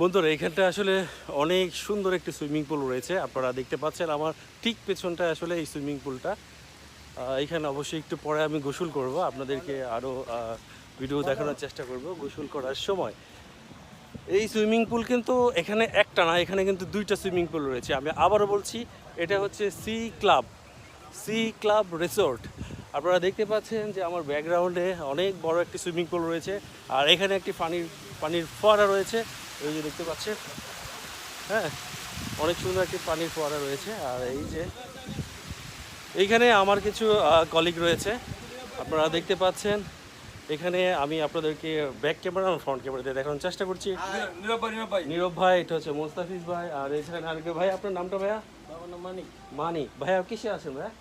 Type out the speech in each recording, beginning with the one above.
বন্ধুরা, এখানটা আসলে অনেক সুন্দর একটি সুইমিং পুল রয়েছে, আপনারা দেখতে পাচ্ছেন। আমার ঠিক পেছনটা আসলে এই সুইমিং পুলটা। এখানে অবশ্যই একটু পরে আমি গোসল করব, আপনাদেরকে আরও ভিডিও দেখানোর চেষ্টা করব গোসল করার সময়। এই সুইমিং পুল কিন্তু এখানে একটা না, এখানে কিন্তু দুইটা সুইমিং পুল রয়েছে। আমি আবারও বলছি, এটা হচ্ছে sea club sea club resort. আপনারা দেখতে পাচ্ছেন যে আমার ব্যাকগ্রাউন্ডে অনেক বড় একটি সুইমিং পুল রয়েছে আর এখানে একটি পানির পানির ফোয়ারা রয়েছে। এই যে দেখতে পাচ্ছেন হ্যাঁ অনেক সুন্দর একটি পানির ফোয়ারা রয়েছে আর এই যে এইখানে আমার কিছু কলিগ রয়েছে। আপনারা দেখতে পাচ্ছেন এখানে আমি আপনাদেরকে ব্যাক ক্যামেরা আর ফ্রন্ট ক্যামেরা দিয়ে দেখানোর চেষ্টা করছি। নীরব ভাই নীরব ভাই। এটা হচ্ছে মোস্তাফিজ ভাই আর আরেকটা ভাই আপনার নামটা ভাইয়া? মানিক। মানি ভাইয়া কিসে আছেন ভাইয়া?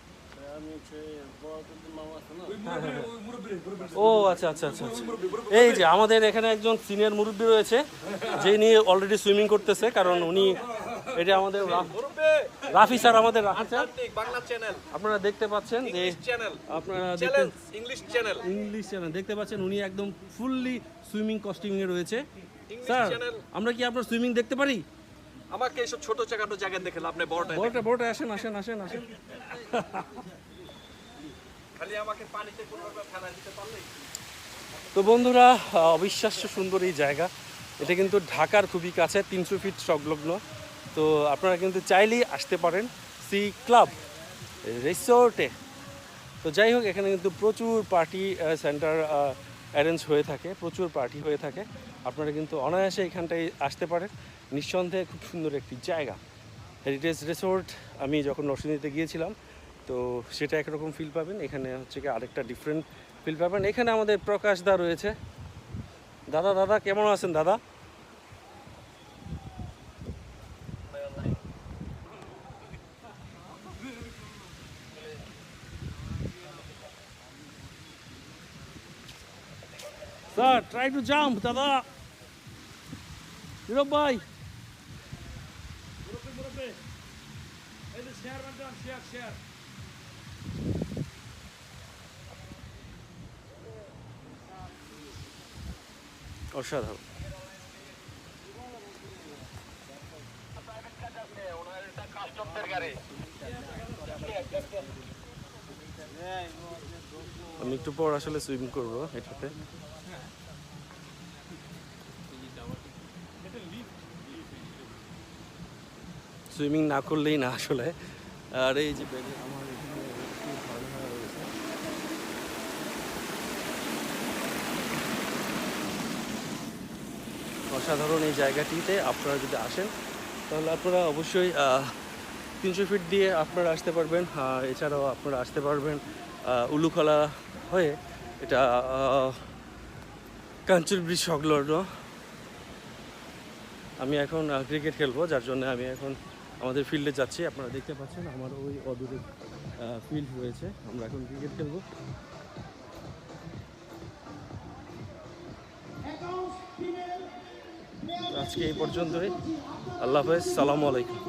ও আচ্ছা আচ্ছা আচ্ছা আচ্ছা। এই যে আমাদের এখানে একজন সিনিয়র মুরব্বী রয়েছে যিনি অলরেডি সুইমিং করতেছে কারণ উনি এটা আমাদের রাফি স্যার আমাদের রাফি স্যার। আপনারা দেখতে পাচ্ছেন যে আপনারা ইংলিশ চ্যানেল ইংলিশ চ্যানেল দেখতে পাচ্ছেন উনি একদম ফুললি সুইমিং কস্টিউমে রয়েছে। স্যার আমরা কি আপনার সুইমিং দেখতে পারি? আমাকে এইসব ছোট জায়গাটা জায়গায় দেখে লাভ নেই বড়টাই বড়টা বড়টা আসেন আসেন আসেন আসেন। খালি আমাকে পানিতে কোনো ফেলা দিতে পারলেই তো বন্ধুরা অবিশ্বাস্য সুন্দর এই জায়গা। এটা কিন্তু ঢাকার খুবই কাছে তিনশো ফিট সংলগ্ন। তো আপনারা কিন্তু চাইলেই আসতে পারেন সি ক্লাব রিসোর্টে। তো যাই হোক এখানে কিন্তু প্রচুর পার্টি সেন্টার অ্যারেঞ্জ হয়ে থাকে, প্রচুর পার্টি হয়ে থাকে। আপনারা কিন্তু অনায়াসে এখানটায় আসতে পারেন। নিঃসন্দেহে খুব সুন্দর একটি জায়গা। হেরিটেজ রিসোর্ট আমি যখন নরসিংদীতে গিয়েছিলাম, তো সেটা একরকম ফিল পাবেন। এখানে হচ্ছে কি আরেকটা ডিফারেন্ট ফিল পাবেন। এখানে আমাদের প্রকাশ দা রয়েছে। দাদা দাদা, কেমন আছেন দাদা? স্যার ট্রাই টু জাম্প দাদা নীরব ভাই অসাধারণ। আমি একটু পর আসলে সুইমিং করব এটাতে। সুইমিং না করলেই না আসলে। আর এই যে আমার অসাধারণ এই জায়গাটিতে আপনারা যদি আসেন তাহলে আপনারা অবশ্যই তিনশো ফিট দিয়ে আপনারা আসতে পারবেন। এছাড়াও আপনারা আসতে পারবেন উলুখলা হয়ে এটা আহ, কাঞ্চন ব্রিজ সংলগ্ন। আমি এখন ক্রিকেট খেলব যার জন্য আমি এখন আমাদের ফিল্ডে যাচ্ছি, আপনারা দেখতে পাচ্ছেন আমার ওই অদূরে ফিল্ড হয়েছে। আমরা এখন ক্রিকেট খেলব। আজকে এই পর্যন্তই। আল্লাহ হাফেজ, সালামু আলাইকুম।